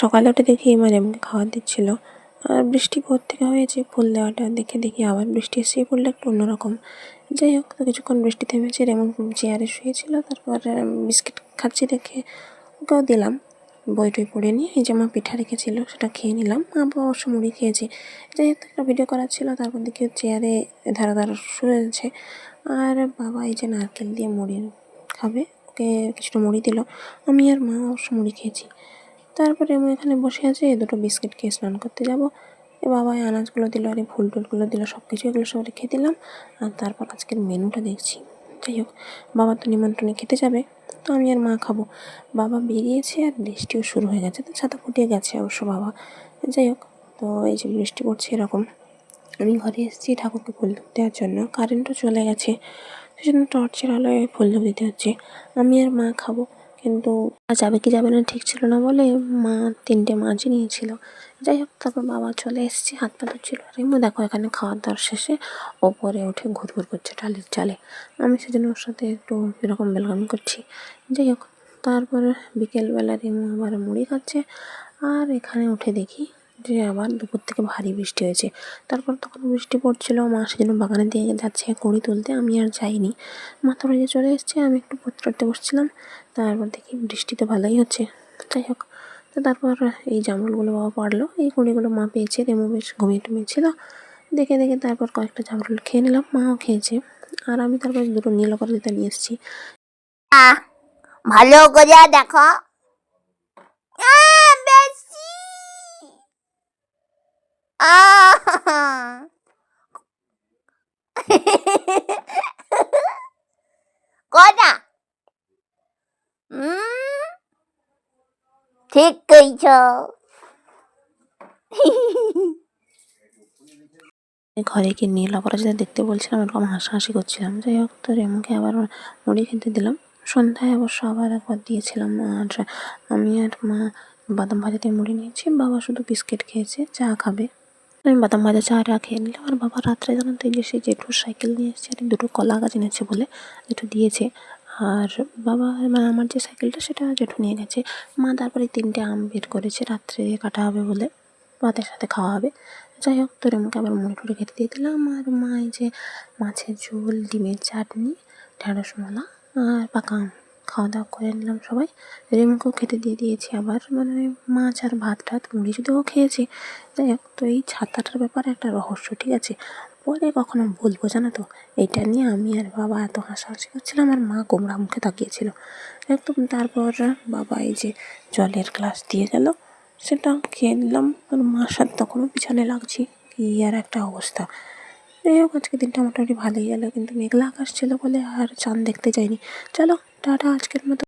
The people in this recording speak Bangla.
সকালে উঠে দেখি মা রেমুকে খাবার দিচ্ছিল। আর বৃষ্টি ভোর থেকে হয়েছে, ফুল দেওয়াটা দেখে দেখি আবার বৃষ্টি এসে পড়লে একটু অন্যরকম। যাই হোক, তো কিছুক্ষণ বৃষ্টি থেমেছে রেমন চেয়ারে শুয়েছিল, তারপর বিস্কিট খাচ্ছি দেখে ওকেও দিলাম। বই টই পড়ে নিয়ে এই যে মা পিঠা রেখেছিল, সেটা খেয়ে নিলাম। বাবা অবশ্য মুড়ি খেয়েছি। যাই হোক, একটা ভিডিও করার ছিল, তারপর দেখি চেয়ারে ধারা ধারা শুয়েছে। আর বাবা এই যে নারকেল দিয়ে মুড়ি খাবে, ওকে কিছুটা মুড়ি দিল। আমি আর মা অবশ্য মুড়ি খেয়েছি। তারপরে আমি এখানে বসে আছি দুটো বিস্কিট খেয়ে স্নান করতে যাব। এ বাবা, এই আনাজগুলো দিল, আর এই ফুল টুলগুলো দিল সব কিছু এগুলো সব রেখে দিলাম। আর তারপর আজকের মেনুটা দেখছি। যাই হোক, বাবা তো নিমন্ত্রণে খেতে যাবে, তো আমি আর মা খাব। বাবা বেরিয়েছে আর বৃষ্টিও শুরু হয়ে গেছে, তো ছাতা ফুটিয়ে গেছে অবশ্য বাবা। যাই হোক, তো এই যে বৃষ্টি পড়ছে এরকম, আমি ঘরে এসেছি ঠাকুরকে ফুল ধূপ দেওয়ার জন্য কারেন্টও চলে গেছে। সেজন্য টর্চের আলোয় ফুল ধূপ দিতে হচ্ছে। আমি আর মা খাব। কিন্তু যাবে কি যাবে না ঠিক ছিল না বলে মা তিনটে মাছই নিয়েছিল। যাই হোক, তারপর বাবা চলে এসছে, হাত পা ধুচ্ছিল। আর দেখো এখানে খাওয়ার দাওয়ার শেষে ওপরে উঠে ঘুর ঘুর করছে টালির চালে। আমি সেদিন ওর সাথে একটু এরকম বেলগাম করছি। যাই হোক, তারপরে বিকেলবেলা রিমু আবার মুড়ি খাচ্ছে। আর এখানে উঠে দেখি যে আবার দুপুর থেকে ভারী বৃষ্টি হয়েছে। তারপর তখন বৃষ্টি পড়ছিল, মা সেজন্য বাগানে দিয়ে যাচ্ছে কুড়ি তুলতে, আমি আর যাইনি। মাথা বাড়িতে চলে এসছে, আমি একটু পড়তে বসছিলাম, তারপর দেখি বৃষ্টি তো ভালোই হচ্ছে। যাই হোক, তো তারপর এই জামরুলগুলো বাবা পারল এই কুড়িগুলো মা পেয়েছে, রেমু বেশ ঘুমিয়ে টুমিয়েছিল দেখে দেখে তারপর কয়েকটা জামরুল খেয়ে নিলাম, মাও খেয়েছে। আর আমি তারপর দুটো নীল অপরাজিতা নিয়ে এসেছি। ভালো করে দেখো। কটা ঠিক কইছ ঘরে গিয়ে নীল অপরাজিতা দেখতে বলছিলাম এরকম হাসাহাসি করছিলাম। যাই হোক, তো রেমুকে আবার মুড়ি খেতে দিলাম। সন্ধ্যায় অবশ্য আবার একবার দিয়েছিলাম, আর আমি আর মা বাদাম ভাজাতে মুড়ি নিয়েছি। বাবা শুধু বিস্কিট খেয়েছে, চা খাবে। আমি বাদাম ভাজা চা আর খেয়ে নিলাম। আর বাবা রাত্রে জানো তো যে সেই জেঠুর সাইকেল নিয়ে এসেছে, আর দুটো কলা গাছ এনেছে বলে দুটো দিয়েছে। আর বাবা মানে আমার যে সাইকেলটা সেটা জেঠু নিয়ে গেছে। মা তারপরে তিনটে আম বের করেছে, রাত্রে কাটা হবে বলে ভাতের সাথে খাওয়া হবে। যাই হোক, তোর আমাকে আবার মুড়ি টুড়ি খেতে দিয়ে দিলাম। আর মা এই যে মাছের ঝোল, ডিমের চাটনি ঢ্যাঁড়স মোলা আর পাকা আম। খাওয়া দাওয়া করে নিলাম সবাই। রেমুকেও খেতে দিয়ে দিয়েছি আবার। মানে মাছ আর ভাত টাত মুড়ি যদিও খেয়েছি, যাই হোক, তো এই ছাতাটার ব্যাপারে একটা রহস্য, ঠিক আছে? পরে কখনো বলব, জানো তো? এইটা নিয়ে আমি আর বাবা এত হাসাহাসি করছিলাম, আর মা গোমরা মুখে তাকিয়েছিল। একদম তারপর বাবা এই যে জলের গ্লাস দিয়ে গেল, সেটা খেয়ে নিলাম। আর মার সাথে তখনও পিছনে লাগছি। কি আর একটা অবস্থা। যাই হোক আজকে দিনটা মোটামুটি ভালোই গেলো, কিন্তু মেঘলা আকাশ ছিল বলে আর চাঁদ দেখতে যাইনি। চলো, টাটা, আজকের মতো।